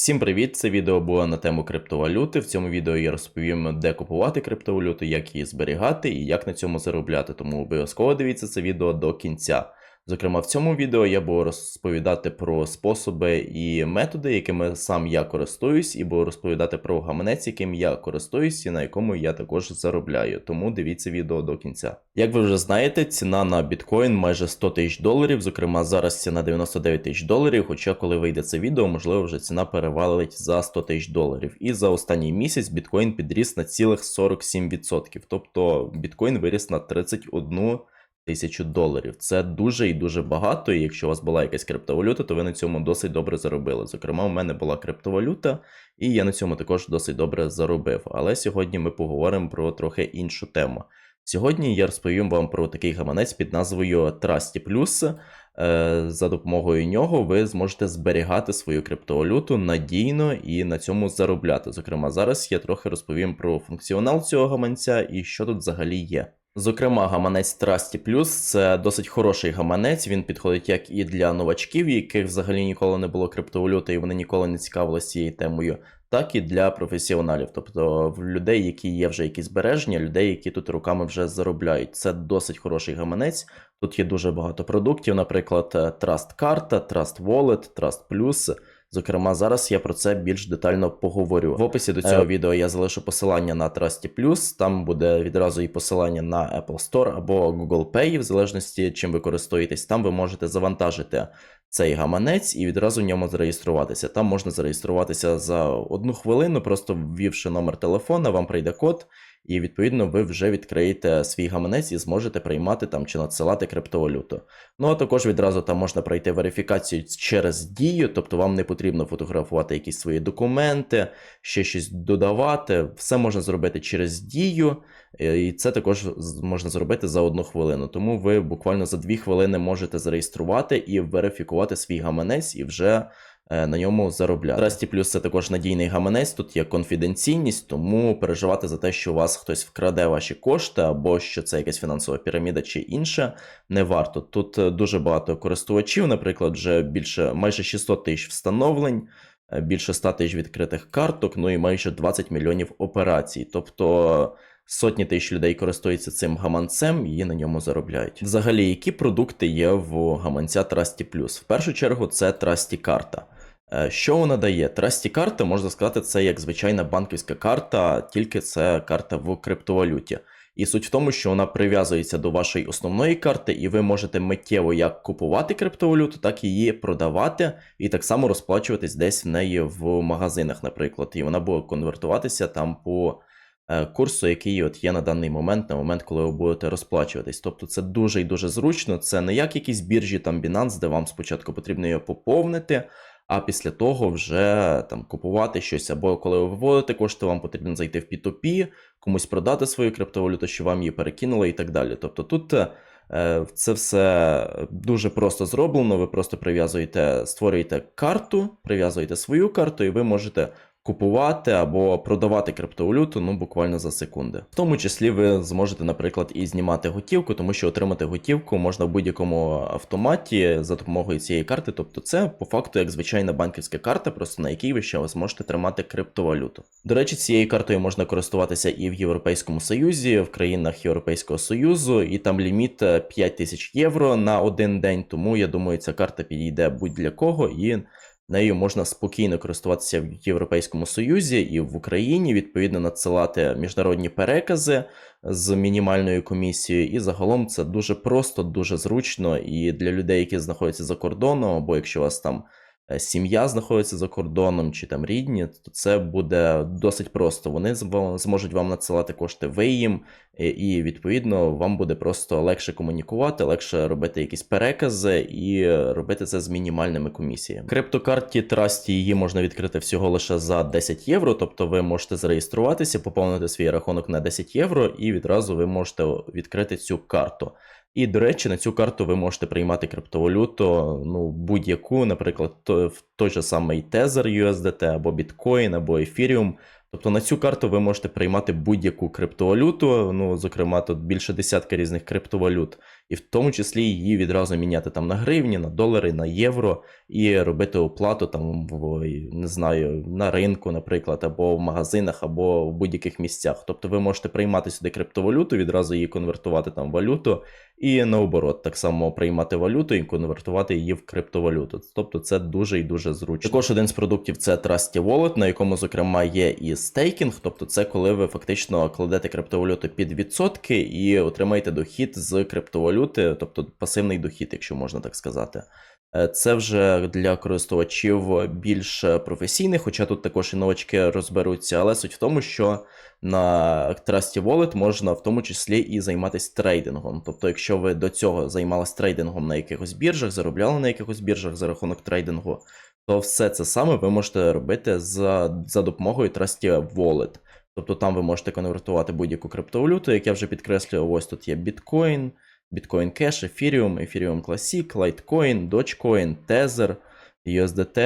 Всім привіт! Це відео було на тему криптовалюти. В цьому відео я розповім, де купувати криптовалюту, як її зберігати і як на цьому заробляти. Тому обов'язково дивіться це відео до кінця. Зокрема, в цьому відео я буду розповідати про способи і методи, якими сам я користуюсь, і буду розповідати про гаманець, яким я користуюсь, і на якому я також заробляю. Тому дивіться відео до кінця. Як ви вже знаєте, ціна на біткоін майже 100 тисяч доларів. Зокрема, зараз ціна 99 тисяч доларів. Хоча, коли вийде це відео, можливо, вже ціна перевалить за 100 тисяч доларів. І за останній місяць біткоін підріс на цілих 47%. Тобто біткоін виріс на 31 тисячу доларів. Це дуже і дуже багато. І якщо у вас була якась криптовалюта, то ви на цьому досить добре заробили. Зокрема, у мене була криптовалюта, і я на цьому також досить добре заробив. Але сьогодні ми поговоримо про трохи іншу тему. Сьогодні я розповім вам про такий гаманець під назвою Trusty Plus. Е, За допомогою нього ви зможете зберігати свою криптовалюту надійно і на цьому заробляти. Зокрема, зараз я трохи розповім про функціонал цього гаманця і що тут взагалі є. Зокрема, гаманець Trusty Plus це досить хороший гаманець. Він підходить як і для новачків, яких взагалі ніколи не було криптовалюти, і вони ніколи не цікавилися цією темою, так і для професіоналів, тобто в людей, які є вже якісь збереження, людей, які тут руками вже заробляють. Це досить хороший гаманець. Тут є дуже багато продуктів, наприклад, Trust карта, Trust Wallet, Trust Plus. Зокрема, зараз я про це більш детально поговорю. В описі до цього Е. відео я залишу посилання на Trusty Plus, там буде відразу і посилання на Apple Store або Google Pay, в залежності чим ви користуєтесь. Там ви можете завантажити цей гаманець і відразу в ньому зареєструватися. Там можна зареєструватися за одну хвилину, просто ввівши номер телефона, вам прийде код. І відповідно ви вже відкриєте свій гаманець і зможете приймати там чи надсилати криптовалюту. Ну а також відразу там можна пройти верифікацію через дію, тобто вам не потрібно фотографувати якісь свої документи, ще щось додавати. Все можна зробити через дію, е, і це також можна зробити за одну хвилину. Тому ви буквально за дві хвилини можете зареєструвати і верифікувати свій гаманець і вже. Е, На ньому заробляти. Trusty Plus це також надійний гаманець, тут є конфіденційність, тому переживати за те, що у вас хтось вкраде ваші кошти, або що це якась фінансова піраміда чи інше, не варто. Тут е, дуже багато користувачів, наприклад, вже більше майже 600 тисяч встановлень, е, більше 100 тисяч відкритих карток, ну і майже 20 мільйонів операцій. Тобто сотні тисяч людей користуються цим гаманцем і на ньому заробляють. Взагалі, які продукти є в гаманця Trusty Plus? В першу чергу, це Trusty карта. Е, Що вона дає? Trusty карта, можна сказати, це як звичайна банківська карта, тільки це карта в криптовалюті. І суть в тому, що вона прив'язується до вашої основної карти, і ви можете миттєво як купувати криптовалюту, так і її продавати, і так само розплачуватись десь в неї в магазинах, наприклад. І вона буде конвертуватися там по е, курсу, який от є на даний момент, на момент, коли ви будете розплачуватись. Тобто це дуже і дуже зручно. Це не як якісь біржі, там Binance, де вам спочатку потрібно його поповнити. А після того вже там купувати щось, або коли ви виводите кошти, вам потрібно зайти в P2P, комусь продати свою криптовалюту, що вам її перекинули, і так далі. Тобто тут е, це все дуже просто зроблено. Ви просто прив'язуєте, створюєте карту, прив'язуєте свою карту, і ви можете купувати або продавати криптовалюту ну буквально за секунди. В тому числі ви зможете, наприклад, і знімати готівку, тому що отримати готівку можна в будь-якому автоматі за допомогою цієї карти. Тобто, це по факту як звичайна банківська карта, просто на якій ви ще зможете тримати криптовалюту. До речі, цією картою можна користуватися і в Європейському Союзі, в країнах Європейського Союзу, і там ліміт е, 5 тисяч євро на один день. Тому я думаю, ця карта підійде будь-для кого і. Нею можна спокійно користуватися в Європейському Союзі і в Україні, відповідно, надсилати міжнародні перекази з мінімальною комісією. І загалом це дуже просто, дуже зручно. І для людей, які знаходяться за кордоном, або якщо у вас там сім'я знаходиться за кордоном, чи там рідні, то це буде досить просто. Вони зможуть вам надсилати кошти ви їм, і- і відповідно вам буде просто легше комунікувати, легше робити якісь перекази і робити це з мінімальними комісіями. Криптокарті Trusty її можна відкрити всього лише за 10 євро, тобто ви можете зареєструватися, поповнити свій рахунок на 10 євро, і відразу ви можете відкрити цю карту. І, до речі, на цю карту ви можете приймати криптовалюту, ну, будь-яку, наприклад, той же самий Tether USDT, або Bitcoin, або Ethereum. Тобто на цю карту ви можете приймати будь-яку криптовалюту, ну, зокрема, тут більше десятка різних криптовалют. і в тому числі її відразу міняти там на гривні, на долари, на євро і робити оплату там в не знаю на ринку, наприклад, або в магазинах, або в будь-яких місцях. Тобто ви можете приймати сюди криптовалюту, відразу її конвертувати там в валюту, і наоборот, так само приймати валюту і конвертувати її в криптовалюту. Тобто це дуже і дуже зручно. Також один з продуктів це Trusty Wallet, на якому, зокрема, є і стейкінг, тобто це коли ви фактично кладете криптовалюту під відсотки і отримаєте дохід з криптовалюти, тобто пасивний дохід, якщо можна так сказати. Е, Це вже для користувачів більш професійних, хоча тут також і новачки розберуться. Але суть в тому, що на Trusty Wallet можна в тому числі і займатися трейдингом. Тобто, якщо ви до цього займалися трейдингом на якихось біржах, заробляли на якихось біржах за рахунок трейдингу, то все це саме ви можете робити за, за допомогою Trusty Wallet. Тобто там ви можете конвертувати будь-яку криптовалюту, як я вже підкреслював, ось тут є біткоін. Bitcoin Cash, Ethereum, Ethereum Classic, Litecoin, Dogecoin, Tether, USDT,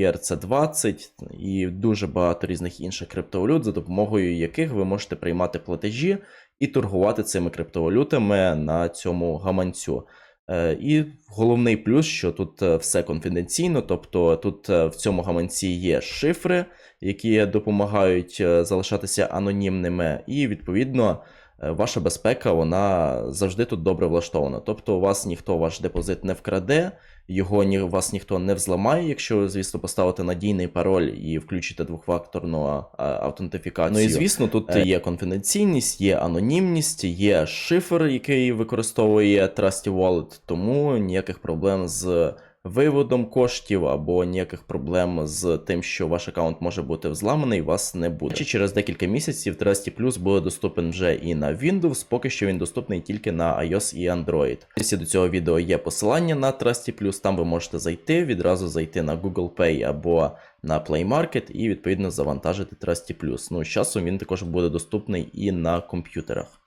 ERC20 і дуже багато різних інших криптовалют, за допомогою яких ви можете приймати платежі і торгувати цими криптовалютами на цьому гаманцю. Е, І головний плюс, що тут е, все конфіденційно, тобто тут е, в цьому гаманці є шифри, які допомагають залишатися анонімними, і відповідно ваша безпека вона завжди тут добре влаштована. Тобто у вас ніхто ваш депозит не вкраде, його ні, вас ніхто не взламає, якщо, звісно, поставите надійний пароль і включите двохфакторну а, автентифікацію. Ну і звісно, тут Е. є конфіденційність, є анонімність, є шифр, який використовує Trusty Wallet, тому ніяких проблем з виводом коштів або ніяких проблем з тим, що ваш аккаунт може бути взламаний, вас не буде. Чи через декілька місяців Trusty Plus буде доступен вже і на Windows, поки що він доступний тільки на iOS і Android. В описі до цього відео є посилання на Trusty Plus, там ви можете зайти, відразу зайти на Google Pay або на Play Market і відповідно завантажити Trusty Plus. Ну, з часом він також буде доступний і на комп'ютерах.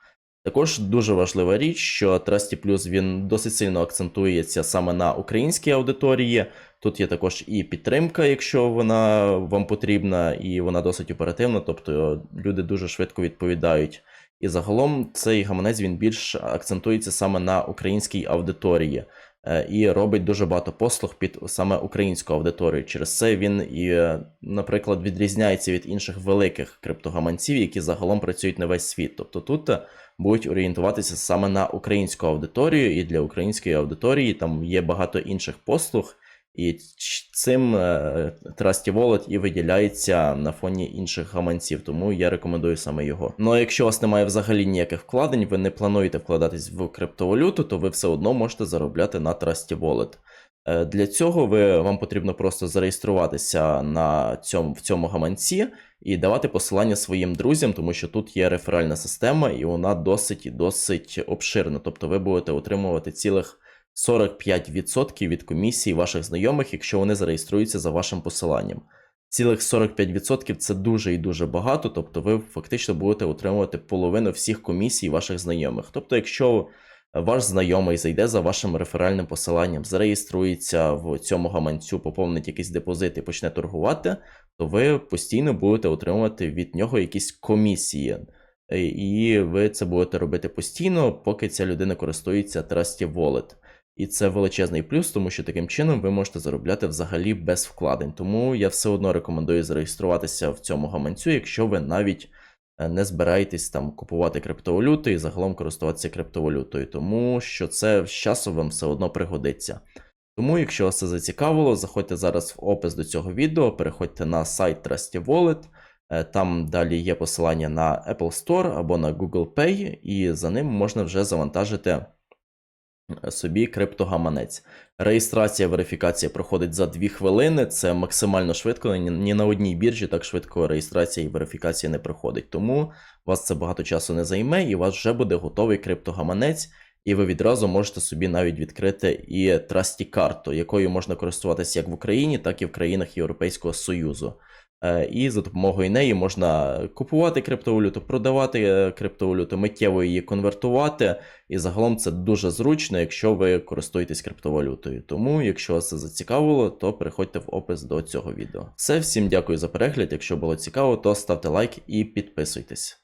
Також дуже важлива річ, що Trusty Plus він досить сильно акцентується саме на українській аудиторії. Тут є також і підтримка, якщо вона вам потрібна, і вона досить оперативна, тобто люди дуже швидко відповідають. І загалом цей гаманець він більш акцентується саме на українській аудиторії е, і робить дуже багато послуг під саме українську аудиторію. Через це він і, наприклад, відрізняється від інших великих криптогаманців, які загалом працюють на весь світ. Тобто тут будуть орієнтуватися саме на українську аудиторію, і для української аудиторії там є багато інших послуг. І цим е, Trusty Wallet і виділяється на фоні інших гаманців, тому я рекомендую саме його. Ну а якщо у вас немає взагалі ніяких вкладень, ви не плануєте вкладатись в криптовалюту, то ви все одно можете заробляти на Trusty Wallet. Е, Для цього ви, вам потрібно просто зареєструватися на цьому, в цьому гаманці і давати посилання своїм друзям, тому що тут є реферальна система, і вона досить досить обширна. Тобто ви будете отримувати цілих 45% від комісії ваших знайомих, якщо вони зареєструються за вашим посиланням. Цілих 45% це дуже і дуже багато, тобто ви фактично будете отримувати половину всіх комісій ваших знайомих. Тобто, якщо ваш знайомий зайде за вашим реферальним посиланням, зареєструється в цьому гаманцю, поповнить якийсь депозит і почне торгувати, то ви постійно будете отримувати від нього якісь комісії. Е, І ви це будете робити постійно, поки ця людина користується Trusty Wallet. І це величезний плюс, тому що таким чином ви можете заробляти взагалі без вкладень. Тому я все одно рекомендую зареєструватися в цьому гаманцю, якщо ви навіть не збираєтесь там купувати криптовалюту і загалом користуватися криптовалютою, тому що це з часом вам все одно пригодиться. Тому, якщо вас це зацікавило, заходьте зараз в опис до цього відео, переходьте на сайт Trusty Wallet. Е, Там далі є посилання на Apple Store або на Google Pay, і за ним можна вже завантажити собі криптогаманець. Реєстрація, верифікація проходить за 2 хвилини. Це максимально швидко. Ні, на одній біржі так швидко реєстрація і верифікація не проходить. Тому вас це багато часу не займе, і у вас вже буде готовий криптогаманець, і ви відразу можете собі навіть відкрити і Trusty карту, якою можна користуватися як в Україні, так і в країнах Європейського Союзу. Е, І за допомогою неї можна купувати криптовалюту, продавати е, криптовалюту, миттєво її конвертувати. І загалом це дуже зручно, якщо ви користуєтесь криптовалютою. Тому, якщо вас це зацікавило, то переходьте в опис до цього відео. Все, всім дякую за перегляд. Якщо було цікаво, то ставте лайк і підписуйтесь.